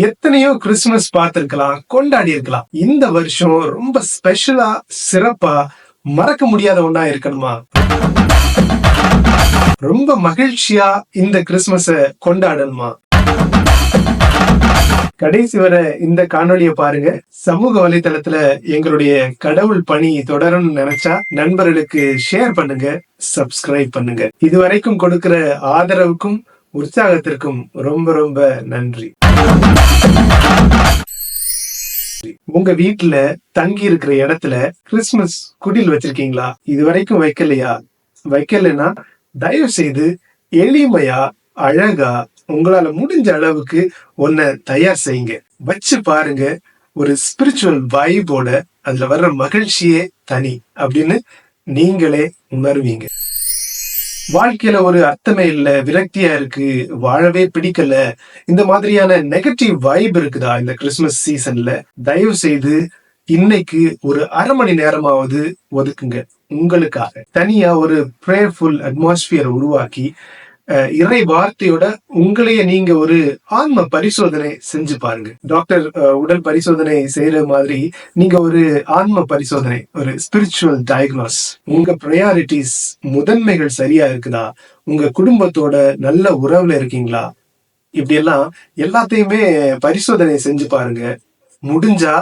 எத்தனையோ கிறிஸ்துமஸ் பார்த்திருக்கலாம் கொண்டாடி இருக்கலாம் இந்த வருஷம் ரொம்ப ஸ்பெஷலா சிறப்பா மறக்க முடியாத ஒன்னா இருக்கணுமா? ரொம்ப மகிழ்ச்சியா இந்த கிறிஸ்துமஸ கொண்டாடணுமா? கடைசி வரை இந்த காணொலியை பாருங்க. சமூக வலைத்தளத்துல எங்களுடைய கடவுள் பணி தொடரும்னு நினைச்சா நண்பர்களுக்கு ஷேர் பண்ணுங்க சப்ஸ்கிரைப் பண்ணுங்க. இதுவரைக்கும் கொடுக்கிற ஆதரவுக்கும் உற்சாகத்திற்கும் ரொம்ப ரொம்ப நன்றி. உங்க வீட்டுல தங்கி இருக்கிற இடத்துல கிறிஸ்துமஸ் குடில் வச்சிருக்கீங்களா? இது வரைக்கும் வைக்கலையா? வைக்கலைன்னா தயவு செய்து எளிமையா அழகா உங்களால முடிஞ்ச அளவுக்கு ஒன்ன தயார் செய்யுங்க. வச்சு பாருங்க ஒரு ஸ்பிரிச்சுவல் வைபோட அதுல வர்ற மகிழ்ச்சியே தனி அப்படின்னு நீங்களே உணர்வீங்க. வாழ்க்கையில ஒரு அர்த்தமே இல்ல விரக்தியா இருக்கு வாழவே பிடிக்கல. இந்த மாதிரியான நெகட்டிவ் வைப் இருக்குதா இந்த கிறிஸ்துமஸ் சீசன்ல தயவு செய்து இன்னைக்கு ஒரு அரை மணி நேரமாவது ஒதுக்குங்க. உங்களுக்காக. தனியா ஒரு ப்ரேயர்ஃபுல் அட்மாஸ்பியர் உருவாக்கி இறை வார்த்தையோட உங்களையே நீங்க ஒரு ஆன்ம பரிசோதனை செஞ்சு பாருங்க. டாக்டர் உடல் பரிசோதனை செய்யற மாதிரி நீங்க ஒரு ஆன்ம பரிசோதனை ஒரு ஸ்பிரிச்சுவல் டயக்னோஸ் உங்க ப்ரையாரிட்டிஸ் முதன்மைகள் சரியா இருக்குதா? உங்க குடும்பத்தோட நல்ல உறவுல இருக்கீங்களா? இப்படி எல்லாம் எல்லாத்தையுமே பரிசோதனை செஞ்சு பாருங்க. முடிஞ்சா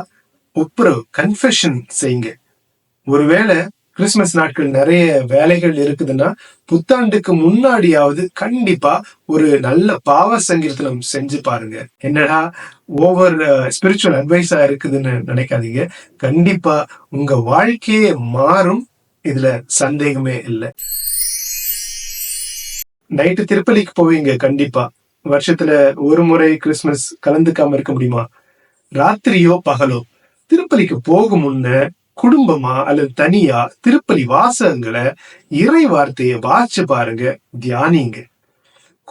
ஒப்புரவு கன்ஃபெஷன் செய்யுங்க. ஒருவேளை கிறிஸ்துமஸ் நாட்கள் நிறைய வேலைகள் இருக்குதுன்னா புத்தாண்டுக்கு முன்னாடியாவது கண்டிப்பா ஒரு நல்ல பாவ சங்கீர்த்தனம் செஞ்சு பாருங்க. என்னடா ஓவர் ஸ்பிரிச்சுவல் அட்வைஸா இருக்குதுன்னு நினைக்காதீங்க. கண்டிப்பா உங்க வாழ்க்கையே மாறும். இதுல சந்தேகமே இல்லை. நைட்டு திருப்பலிக்கு போவீங்க கண்டிப்பா. வருஷத்துல ஒரு முறை கிறிஸ்துமஸ் கலந்துக்காம இருக்க முடியுமா? ராத்திரியோ பகலோ. திருப்பலிக்கு போகும் முன்ன குடும்பமா அல்லது தனியா திருப்பலி வாசகங்களை இறை வார்த்தையை வாசிச்சு பாருங்க தியானிங்க.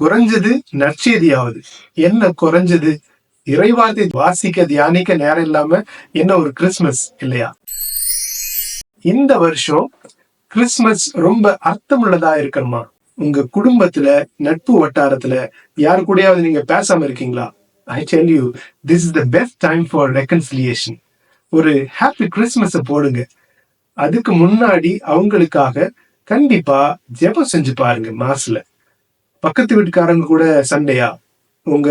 குறைஞ்சது நற்செய்தியாவது. என்ன குறைஞ்சது? இறை வார்த்தை வாசிக்க தியானிக்க நேரம் இல்லாம என்ன ஒரு கிறிஸ்துமஸ் இல்லையா? இந்த வருஷம் கிறிஸ்துமஸ் ரொம்ப அர்த்தமுள்ளதா இருக்கணுமா? உங்க குடும்பத்துல நட்பு வட்டாரத்துல யாரு கூடயாவது நீங்க பேசாம இருக்கீங்களா? I tell you this is the best time for reconciliation ஒரு ஹாப்பி கிறிஸ்மஸை போடுங்க. அதுக்கு முன்னாடி அவங்களுக்காக கண்டிப்பா ஜெபம் செஞ்சு பாருங்க மாசுல பக்கத்து வீட்டுக்காரங்க கூட சண்டையா? உங்க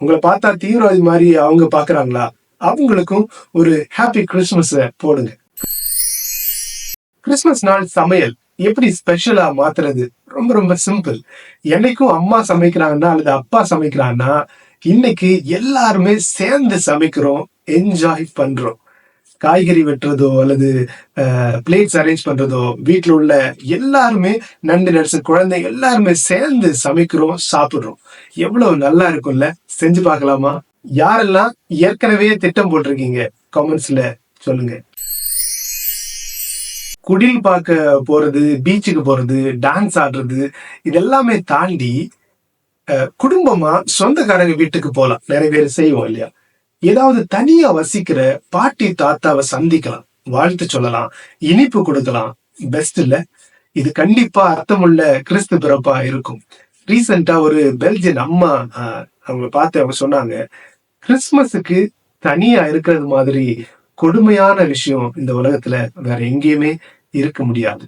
உங்களை பார்த்தா தீவிரவாதி மாதிரி அவங்க பாக்குறாங்களா அவங்களுக்கும் ஒரு ஹாப்பி கிறிஸ்துமஸ் போடுங்க. கிறிஸ்துமஸ் நாள் சமையல் எப்படி ஸ்பெஷலா மாத்துறது? ரொம்ப ரொம்ப சிம்பிள் என்னைக்கும் அம்மா சமைக்கிறாங்கன்னா அல்லது அப்பா சமைக்கிறாங்கன்னா இன்னைக்கு எல்லாருமே சேர்ந்து சமைக்கிறோம் என்ஜாய் பண்றோம். காய்கறி வெட்டுறதோ அல்லது பிளேட்ஸ் அரேஞ்ச் பண்றதோ வீட்டில் உள்ள எல்லாருமே நண்டு நர்சு குழந்தை எல்லாருமே சேர்ந்து சமைக்கிறோம் சாப்பிடுறோம். எவ்வளவு நல்லா இருக்கும்ல? செஞ்சு பார்க்கலாமா? யாரெல்லாம் ஏற்கனவே திட்டம் போட்டிருக்கீங்க? கமெண்ட்ஸ்ல சொல்லுங்க. குடில் பார்க்க போறது பீச்சுக்கு போறது டான்ஸ் ஆடுறது இதெல்லாமே தாண்டி அஹ், குடும்பமா சொந்தக்காரங்க வீட்டுக்கு போகலாம் நிறைய பேர் செய்வோம் இல்லையா? ஏதாவது தனியா வசிக்கிற பாட்டி தாத்தாவை சந்திக்கலாம். வாழ்த்து சொல்லலாம். இனிப்பு கொடுக்கலாம். பெஸ்ட் இல்ல. இது கண்டிப்பா அர்த்தமுள்ள கிறிஸ்து பிறப்பா இருக்கும். ரீசெண்டா ஒரு பெல்ஜியன் அம்மா அவங்க பார்த்து அவங்க சொன்னாங்க கிறிஸ்மஸுக்கு தனியா இருக்கிறது மாதிரி கொடுமையான விஷயம் இந்த உலகத்துல வேற எங்கேயுமே இருக்க முடியாது.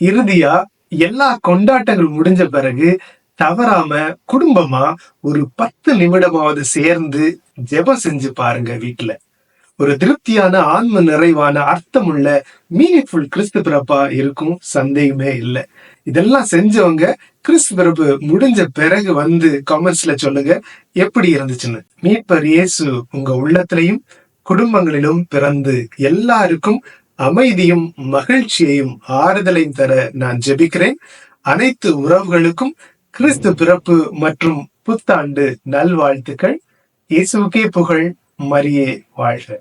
இறுதியா எல்லா கொண்டாட்டங்கள் முடிஞ்ச பிறகு தவறாம குடும்பமா ஒரு பத்து நிமிடமாவது சேர்ந்து ஜெபம் செஞ்சு பாருங்க வீட்டுல. ஒரு திருப்தியான ஆன்ம நிறைவான அர்த்தமுள்ள மீனிங்ஃபுல் கிறிஸ்து பிறப்பா இருக்கும் சந்தேகமே இல்லை. இதெல்லாம் செஞ்சவங்க கிறிஸ்து பிறப்பு முடிஞ்ச பிறகு வந்து கமெண்ட்ஸ்ல சொல்லுங்க எப்படி இருந்துச்சுன்னு. மீட்பர் இயேசு உங்க உள்ளத்திலையும் குடும்பங்களிலும் பிறந்து எல்லாருக்கும் அமைதியும் மகிழ்ச்சியையும் ஆறுதலையும் தர நான் ஜெபிக்கிறேன். அனைத்து உறவுகளுக்கும் கிறிஸ்து பிறப்பு மற்றும் புத்தாண்டு நல்வாழ்த்துக்கள். இயேசுவுக்கே புகழ் மரியே வாழ்க